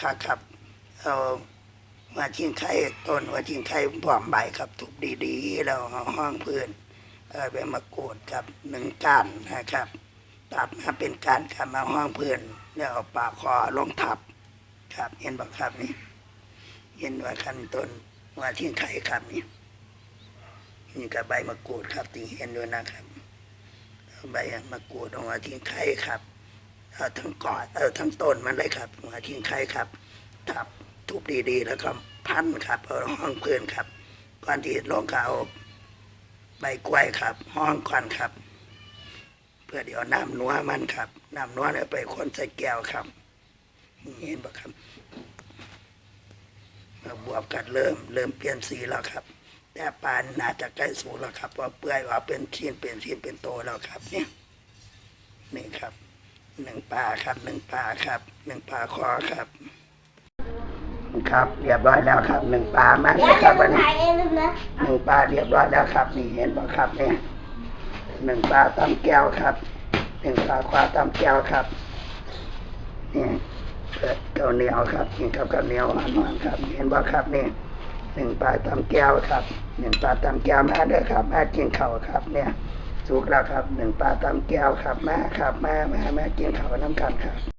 ค่ะครับเอามาทิ้งไข่ต้นว่าทิ้งไข่พร้อมใบครับถูกดีๆแล้วเอาห้องพื้นเออใบมะกรูดครับหนึ่งก้านนะครับตัดมาเป็นการครับมาห้องพื้นแล้วเอาปากคอลงทับ ครับ เห็นบ่ครับนี่เห็นว่าขั้นต้นว่าทิ้งไข่ครับนี่นี่กับใบมะกรูดครับที่เห็นด้วยนะครับ ใบมะกรูดเอามาทิ้งไข่ครับ ทั้งกอดเอาทั้งต้นมันเลยครับหัวทิ้งไข่ครับทับทุบดีๆ แล้วก็พันครับเอาห้องเพื่อนครับก่อนที่ลงก็เอาใบกล้วยครับ ห้องก่อนครับ เพื่อเดี๋ยวน้ำนัวมันครับน้ำนัวเนี่ยไปคนใส่แก้วครับนี่เห็นปะครับมาบวบกันเริ่ม เริ่มเปลี่ยนสีแล้วครับ แต่ปานน่าจะใกล้สูงแล้วครับเพราะเปื่อยว่าเป็นชิ้นเป็นชิ้นเป็นโตแล้วครับเนี่ย หนึ่งปลาครับหนึ่งปลาครับหนึ่งปลาคอครับ ครับเรียบร้อยแล้วครับหนึ่งปลามาเดี๋ยวเลยคจะรับวันนี้ถ่ายเองลูกนะหนึ่งปลาเรียบร้อยแล้วครับ นี่เห็นบ่ครับเนี่ยหนึ่งปลาตำแก้วครับหนึ่งปลาควาตำแก้วครับนี่เปิดเกาเหนียวครับกินกับข้าวเหนียวหวานๆครับ เห็นบ่ครับนี่หนึ่งปลาตำแก้วครับหนึ่งปลาตำแก้วมาเด้อครับมากินข้าวครับ เนี่ย สุกแล้วครับหนึ่งปลาตำแก้วครับมาครับมามามากินข้าวน้ำกันครับ